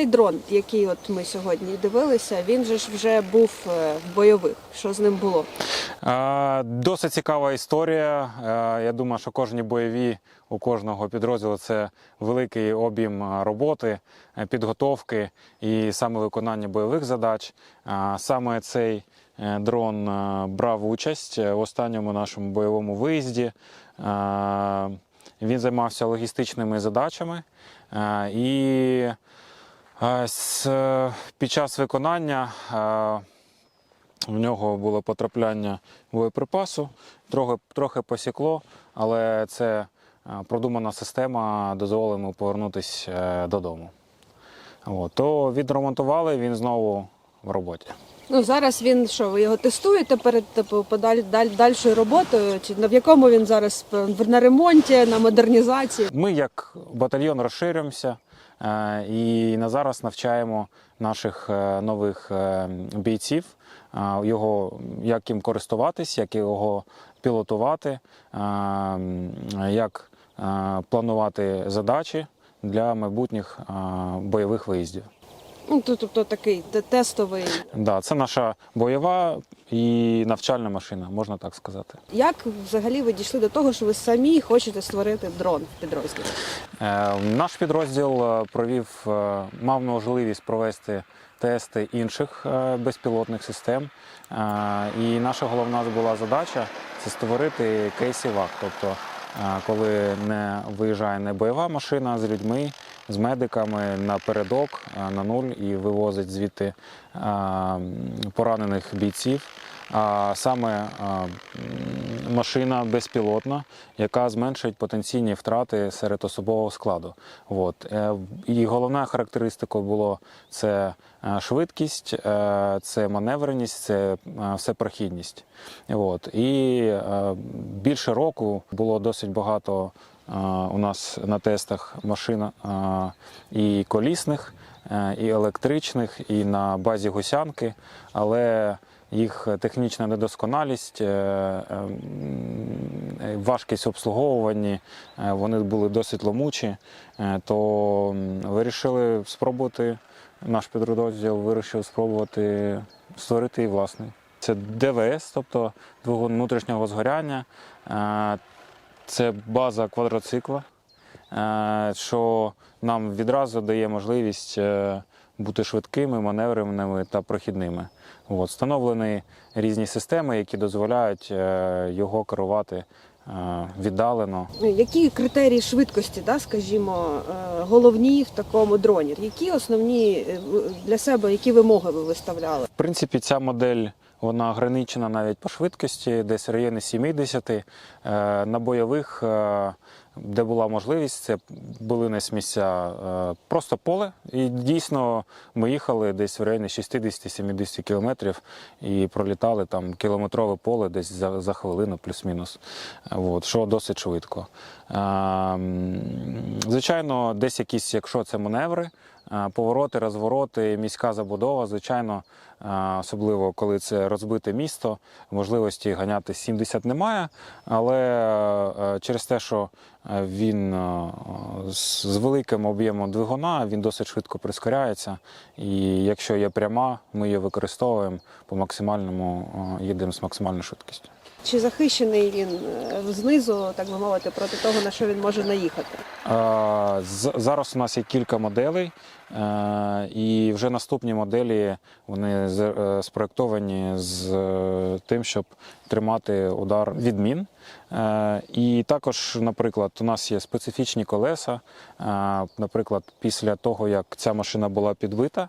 Цей дрон, який от ми сьогодні дивилися, він же ж вже був е, в бойових. Що з ним було? Досить цікава історія. Я думаю, що кожні бойові у кожного підрозділу це великий об'єм роботи, е, підготовки і саме виконання бойових задач. Саме цей е, дрон брав участь в останньому нашому бойовому виїзді. Він займався логістичними задачами і під час виконання е, в нього було потрапляння боєприпасу, трохи, трохи посікло, але це е, продумана система дозволила йому повернутися е, додому. От. То відремонтували, він знову в роботі. Ну зараз він що, ви його тестуєте перед типу, подаль, даль, дальшою роботою? Чи на в якому він зараз е, на ремонті, на модернізації? Ми, як батальйон, розширюємося е, і на зараз навчаємо наших е, нових бійців, його, як їм користуватись, як його пілотувати, як планувати задачі для майбутніх бойових виїздів. Ну тобто такий те- тестовий. Да, це наша бойова і навчальна машина, можна так сказати. Як взагалі ви дійшли до того, що ви самі хочете створити дрон в підрозділі? Е, Наш підрозділ е, провів, е, мав можливість провести тести інших безпілотних систем. Е, І наша головна була задача це створити кейсівак. Тобто, коли не виїжджає не бойова машина з людьми, з медиками напередок е, на нуль і вивозить звідти е, поранених бійців. А саме е, машина безпілотна, яка зменшить потенційні втрати серед особового складу. От. І головна характеристика було це швидкість, це маневреність, це всепрохідність. От. І більше року було досить багато у нас на тестах машин і колісних, е, і електричних, і на базі гусянки, але їх технічна недосконалість, е, е, важкість обслуговування, вони були досить ломучі, то вирішили спробувати, наш підрозділ вирішив спробувати створити і власний. Це ДВС, тобто двигун внутрішнього згоряння. Це база квадроцикла, е, що нам відразу дає можливість е, бути швидкими, маневреними та прохідними. От, встановлені різні системи, які дозволяють е, його керувати віддалено. Які критерії швидкості, да, скажімо, головні в такому дроні? Які основні для себе які вимоги ви виставляли? В принципі, ця модель вона ограничена навіть по швидкості, десь в районі 70. Е, На бойових, е, де була можливість, це були не місця е, просто поле. І дійсно ми їхали десь в районі 60-70 кілометрів і пролітали там кілометрове поле десь за, за хвилину, плюс-мінус. Що досить швидко. Е, Звичайно, десь якісь, якщо це маневри, повороти, розвороти, міська забудова, звичайно, е, особливо коли це розбите місто, можливості ганяти 70 немає, але е, через те, що е, він е, з великим об'ємом двигуна, він досить швидко прискоряється. І якщо є пряма, ми її використовуємо по максимальному, е, їдемо з максимальною швидкістю. Чи захищений він е, знизу, так би мовити, проти того, на що він може наїхати? Зараз у нас є кілька моделей, е, і вже наступні моделі вони спроектовані з е, тим, щоб тримати удар від мін. І також, наприклад, у нас є специфічні колеса. Наприклад, після того, як ця машина була підбита,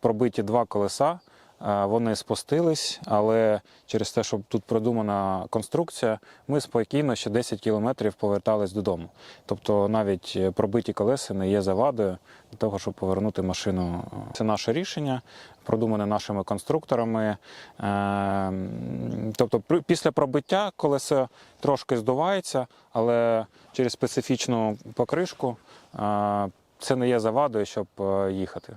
пробиті два колеса. Вони спустились, але через те, що тут продумана конструкція, ми спокійно ще 10 кілометрів повертались додому. 即 навіть е, пробиті колеса не є завадою для того, щоб повернути машину. Це наше рішення, продумане нашими конструкторами. Е, Тобто, після пробиття колесо трошки здувається, але через специфічну покришку це не є завадою, щоб е, їхати.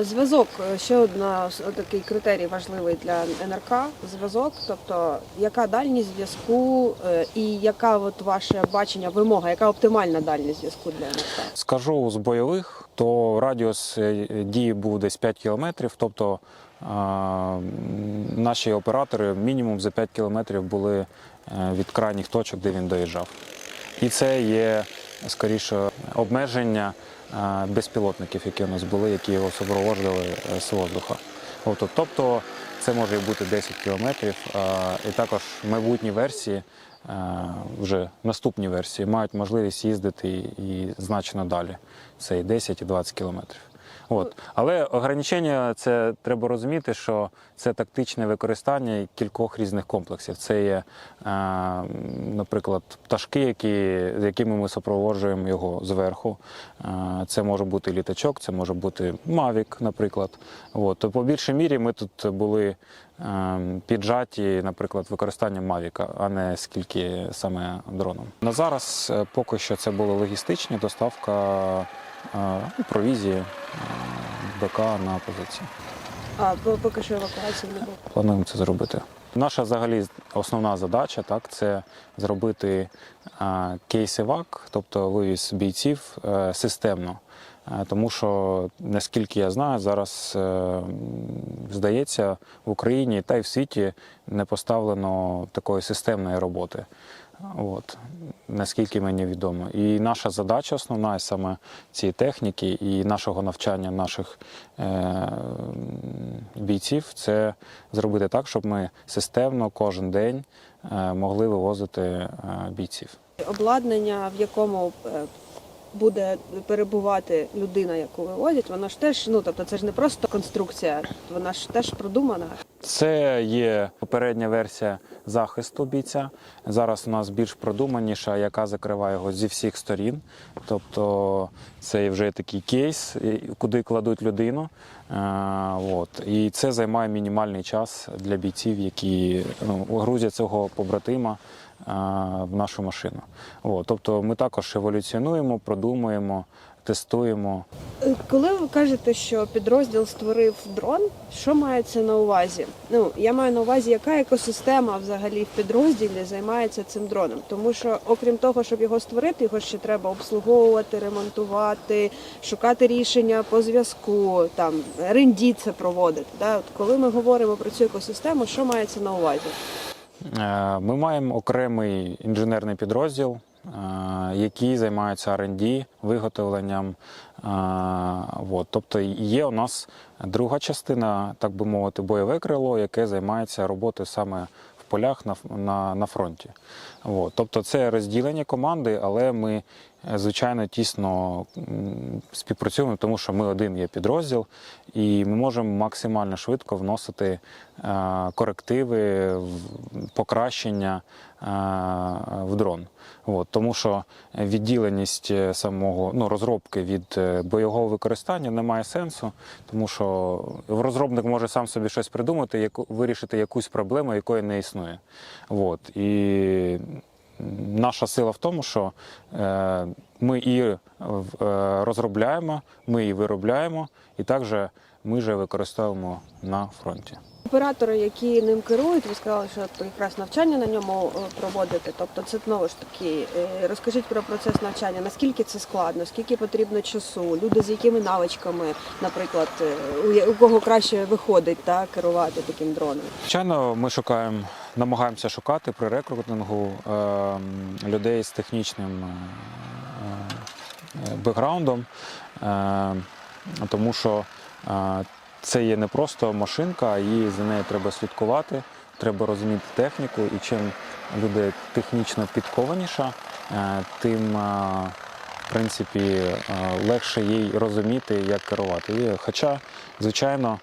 Зв'язок е, ще одна такий критерій важливий для НРК. Зв'язок, тобто яка дальність зв'язку е, і яка от ваше бачення, вимога, яка оптимальна дальність зв'язку для НРК? Скажу з бойових, то радіус дії був десь 5 кілометрів, тобто наші оператори мінімум за 5 кілометрів були від крайніх точок, де він доїжджав. І це є скоріше обмеження безпілотників, які у нас були, які його супроводжували е, з воздуха. Тобто це може бути 10 кілометрів. е, І також майбутні версії, е, вже наступні версії, мають можливість їздити і значно далі. Це і 10, і 20 кілометрів. От. Але ограничення це треба розуміти, що це тактичне використання кількох різних комплексів. Це є, е, наприклад, пташки, які, з якими ми супроводжуємо його зверху. Е, це може бути літачок, це може бути Мавік, наприклад. От. То по більшій мірі ми тут були е, піджаті, наприклад, використанням Мавіка, а не скільки саме дроном. На зараз поки що це була логістична доставка провізії е, БК на позиції. А поки що евакуації не було. Плануємо це зробити. Наша взагалі основна задача так, це зробити е, кейс-евак, тобто вивіз бійців е, системно. Е, Тому що, наскільки я знаю, зараз е, здається в Україні та й в світі не поставлено такої системної роботи. От, наскільки мені відомо. І наша задача основна саме цієї техніки і нашого навчання наших е, бійців це зробити так, щоб ми системно кожен день е, могли вивозити е, бійців. Обладнання, в якому е, буде перебувати людина, яку вивозять, воно ж теж, ну тобто це ж не просто конструкція, вона ж теж продумана. Це є попередня версія захисту бійця. Зараз у нас більш продуманіша, яка закриває його зі всіх сторін. Тобто це вже такий кейс, куди кладуть людину. Е, От. І це займає мінімальний час для бійців, які ну, грузять цього побратима в нашу машину. От. Тобто ми також еволюціонуємо, продумуємо, тестуємо. Е, Коли ви кажете, що підрозділ створив дрон, що мається на увазі? Ну я маю на увазі, яка екосистема взагалі в підрозділі займається цим дроном, тому що окрім того, щоб його створити, його ще треба обслуговувати, ремонтувати, шукати рішення по зв'язку, там R&D це проводити. Да? От коли ми говоримо про цю екосистему, що мається на увазі? Е, Ми маємо окремий інженерний підрозділ, е, який займається R&D, виготовленням. Е, От. Тобто є у нас друга частина, так би мовити, бойове крило, яке займається роботою саме в полях на, на, на фронті. От. Тобто це розділення команди, але ми, звичайно, тісно співпрацюємо, тому що ми один є підрозділ, і ми можемо максимально швидко вносити е, корективи, покращення е, в дрон. От, тому що відділеність е, самого ну, розробки від бойового використання не має сенсу, тому що розробник може сам собі щось придумати, вирішити якусь проблему, якої не існує. От, і наша сила в тому, що е, ми і е, розробляємо, ми і виробляємо, і також ми вже використовуємо на фронті. Оператори, які ним керують, ви сказали, що якраз навчання на ньому е, проводите. Тобто, це знову ж таки, е, розкажіть про процес навчання. Наскільки це складно, скільки потрібно часу, люди з якими навичками, наприклад, е, у кого краще виходить та керувати таким дроном? Звичайно, ми шукаємо, намагаємося шукати при рекрутингу е, людей з технічним бекграундом, е, тому що це є не просто машинка, і за нею треба слідкувати, треба розуміти техніку, і чим люди технічно підкованіша, е, тим е, в принципі е, легше їй розуміти, як керувати. Хоча, звичайно,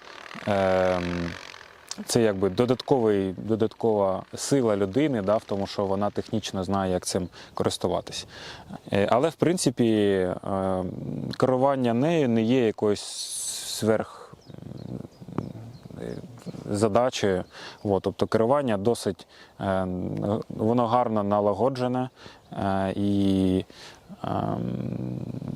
ем, це якби додатковий, додаткова сила людини, да, в тому, що вона технічно знає, як цим користуватись. Але в принципі е, керування нею не є якоюсь сверх задачею. От, тобто керування досить е, воно гарно налагоджене е, і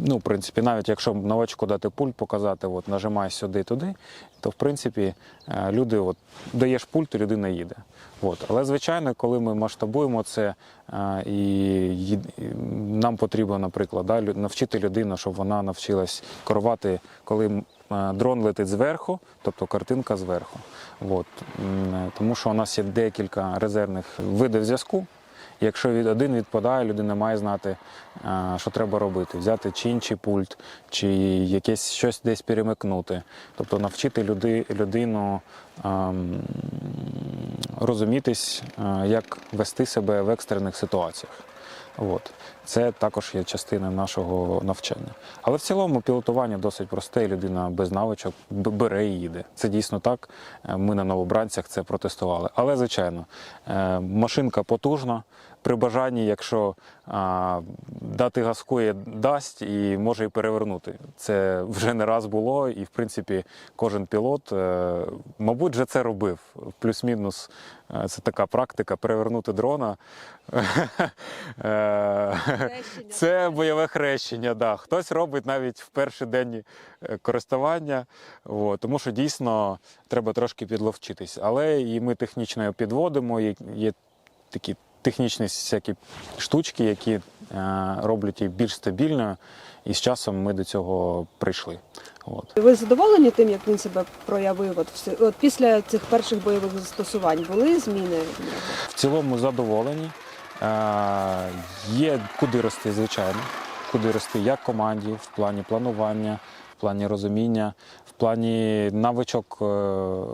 Ну, в принципі, навіть якщо новачку дати пульт, показати, от, нажимай сюди, туди, то в принципі е, люди, от, даєш пульт, людина їде. От. Але звичайно, коли ми масштабуємо це, е, і нам потрібно, наприклад, навчити людину, щоб вона навчилась керувати, коли е, дрон летить зверху, тобто картинка зверху. От. Тому що у нас є декілька резервних видів зв'язку. Якщо один відпадає, людина має знати, що треба робити: взяти чи інший пульт, чи якесь щось десь перемикнути. Тобто навчити люди, людину ем, розумітись, як вести себе в екстрених ситуаціях. От. Це також є частиною нашого навчання. Але в цілому пілотування досить просте, людина без навичок бере і їде. Це дійсно так. Е, Ми на новобранцях це протестували. Але, звичайно, е, машинка потужна. При бажанні, якщо а, дати газку, і дасть і може і перевернути. Це вже не раз було, і в принципі кожен пілот, е, мабуть, вже це робив. Плюс-мінус е, це така практика перевернути дрона. Е, Це бойове хрещення. Да. Хтось робить навіть в перший день користування, тому що дійсно треба трошки підловчитись. Але і ми технічно підводимо. Є такі технічні всякі штучки, які е, роблять її більш стабільною, і з часом ми до цього прийшли. От. Ви задоволені тим, як він себе проявив? От, от після цих перших бойових застосувань були зміни? в цілому задоволені. Е, Є куди рости, звичайно. Куди рости як команді в плані планування, плані розуміння, в плані навичок е,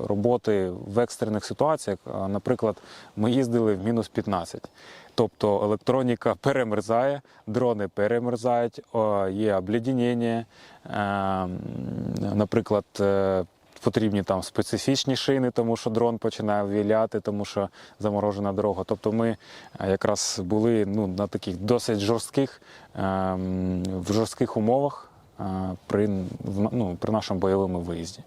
роботи в екстрених ситуаціях. Наприклад, ми їздили в мінус 15. Тобто електроніка перемерзає, дрони перемерзають, є обледеніння. Е, Наприклад, е, потрібні там специфічні шини, тому що дрон починає віляти, тому що заморожена дорога. Тобто ми якраз були ну, на таких досить жорстких, ем, в жорстких умовах при, ну, при нашому бойовому виїзді.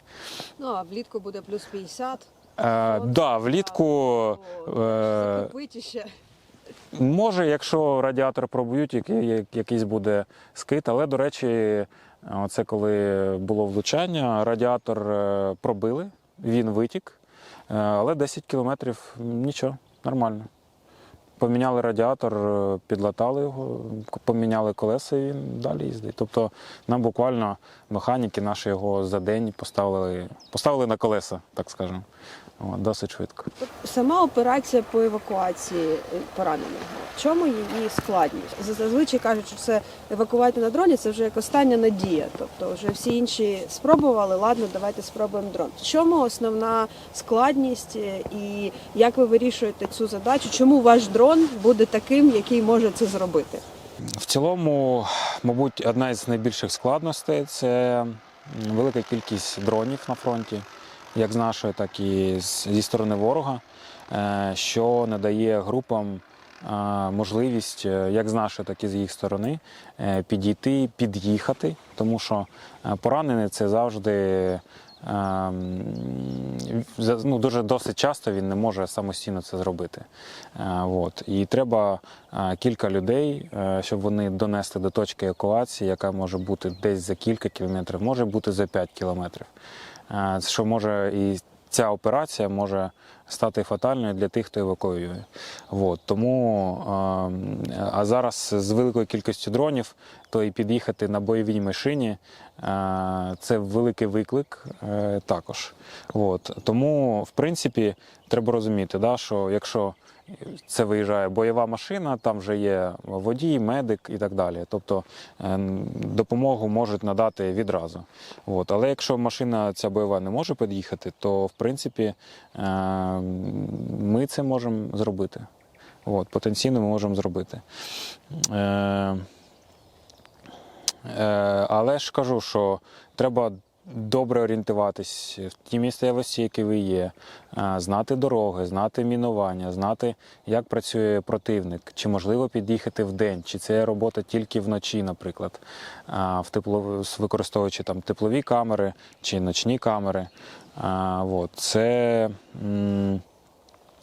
Ну, а влітку буде плюс 50. Е, да, влітку е. Може, якщо радіатор проб'ють, який- якийсь буде скид. Але, до речі, це коли було влучання, радіатор е, пробили, він витік, е, але 10 кілометрів нічого, нормально. Поміняли радіатор, е, підлатали його, поміняли колеса і він далі їздить. Тобто нам буквально механіки наші його за день поставили, поставили на колеса, так скажемо. Досить швидко. Сама операція по евакуації е, пораненого. В чому її складність? Зазвичай кажуть, що це евакувати на дроні це вже як остання надія. Тобто вже всі інші спробували, ладно, давайте спробуємо дрон. В чому основна складність е, і як ви вирішуєте цю задачу? Чому ваш дрон буде таким, який може це зробити? В цілому, мабуть, одна із найбільших складностей це велика кількість дронів на фронті, як з нашої, так і зі сторони ворога, е, що надає групам е, можливість, е, як з нашої, так і з їх сторони, підійти, під'їхати, тому що поранений це завжди. ем, Ну, дуже досить часто він не може самостійно це зробити. От. І треба кілька людей, щоб вони донесли до точки евакуації, яка може бути десь за кілька кілометрів, може бути за 5 кілометрів. Е, Що може і ця операція може стати фатальною для тих, хто евакуює. От. Тому, е, а зараз з великою кількістю дронів, то і під'їхати на бойовій машині е, це великий виклик також. От. Тому, в принципі, треба розуміти, да, що якщо це виїжджає бойова машина, там вже є водій, медик і так далі. Тобто е, допомогу можуть надати відразу. От. Але якщо машина ця бойова не може під'їхати, то в принципі е, ми це можемо зробити. От, потенційно ми можемо зробити. Е, Але ж кажу, що треба добре орієнтуватись в тій місцевості, які ви є, знати дороги, знати мінування, знати, як працює противник, чи можливо під'їхати в день, чи це робота тільки вночі, наприклад, в тепло, використовуючи там теплові камери чи ночні камери. Це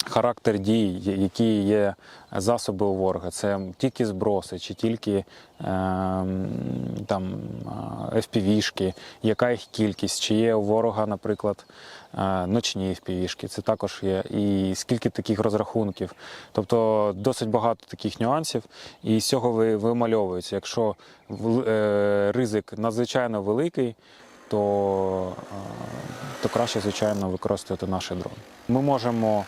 характер дій, які є засоби у ворога. Це тільки зброси, чи тільки ем, там FPV-шки, яка їх кількість, чи є у ворога, наприклад, е, ночні FPV-шки, це також є. І скільки таких розрахунків. Тобто досить багато таких нюансів, і з цього вимальовується. Якщо е, ризик надзвичайно великий, то, е, то краще, звичайно, використовувати наші дрони. Ми можемо,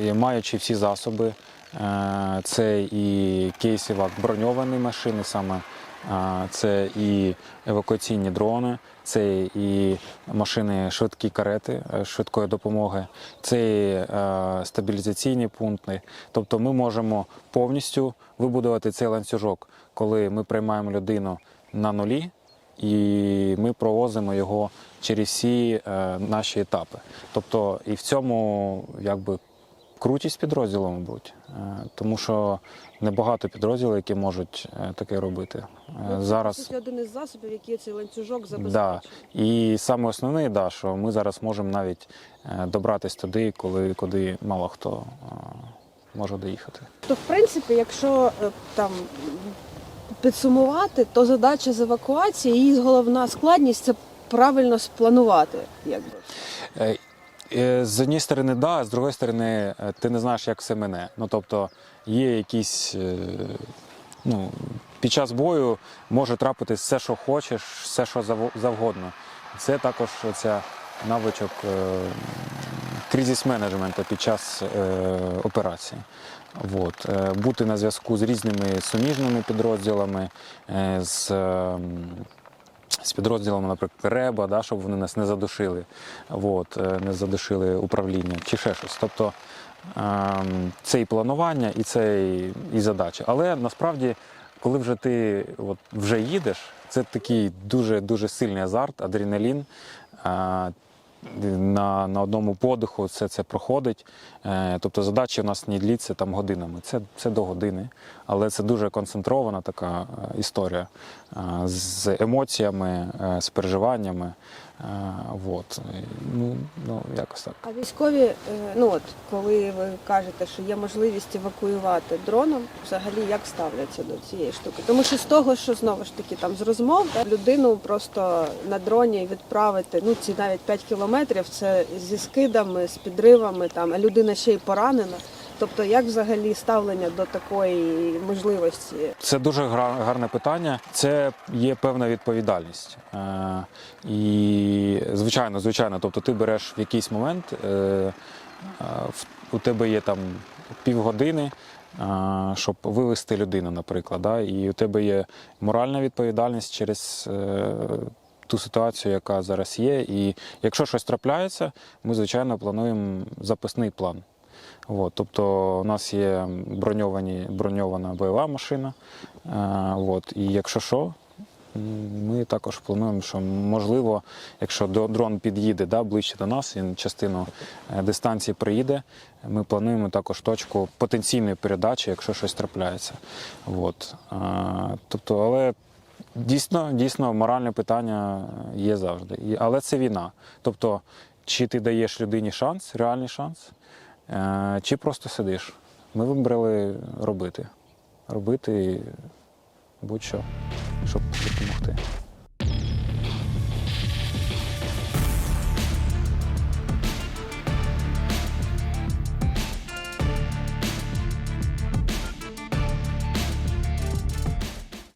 е, маючи всі засоби, е, це і кейсівак броньовані машини, саме е, це і евакуаційні дрони, це і машини швидкі карети швидкої допомоги, це і стабілізаційні пункти. Тобто ми можемо повністю вибудувати цей ланцюжок, коли ми приймаємо людину на нулі і ми провозимо його через всі е, наші етапи. Тобто, і в цьому якби крутість підрозділу, мабуть, Е, тому що небагато підрозділів, які можуть е, таке робити. Е, Зараз Це один із засобів, які цей ланцюжок Да. забезпечує. І саме основне, да, що ми зараз можемо навіть добратись туди, коли куди мало хто може доїхати. То, в принципі, якщо там підсумувати, то задача з евакуації, її головна складність це правильно спланувати. Якби. Е, З однієї сторони, да, з другої сторони, е, ти не знаєш, як все мене. Ну тобто є якісь. е, Ну, під час бою може трапитись все, що хочеш, все, що завгодно. Це також оця навичок кризис менеджменту під час операції. От. Бути на зв'язку з різними суміжними підрозділами, з. З підрозділами, наприклад, РЕБа, да, щоб вони нас не задушили, от, е, не задушили управління чи ще щось. Тобто ем, це і планування, і це і, задача. Але насправді, коли вже ти от, вже їдеш, це такий дуже дуже сильний азарт, адреналін. На, на одному подиху все це проходить. Е, тобто задачі у нас не дляться там годинами. Це, це до години, але це дуже концентрована така е, історія е, з емоціями, з переживаннями. Вот. Ну, ну, якось так. А військові, е, ну от коли ви кажете, що є можливість евакуювати дроном, взагалі як ставляться до цієї штуки? Тому що з того, що знову ж таки там з розмов, да, людину просто на дроні відправити, ну ці навіть 5 кілометрів, це зі скидами, з підривами, там, а людина ще й поранена. Тобто, як взагалі ставлення до такої можливості? Це дуже гарне питання. Це є певна відповідальність. Е, і звичайно, звичайно, тобто ти береш в якийсь момент, е, у тебе є там півгодини, е, щоб вивести людину, наприклад. Да? І у тебе є моральна відповідальність через. Ту ситуацію, яка зараз є, і якщо щось трапляється, ми звичайно плануємо запасний план. От, тобто у нас є броньовані, броньована бойова машина. Е, от, і якщо що, ми також плануємо, що можливо, якщо дрон під'їде да, ближче до нас, він частину е, дистанції приїде, ми плануємо також точку потенційної передачі, якщо щось трапляється. От, е, тобто, але дійсно, дійсно моральне питання є завжди. Але це війна. Тобто, чи ти даєш людині шанс, реальний шанс, Чи просто сидиш? Ми вибрали робити. Робити будь-що, щоб допомогти.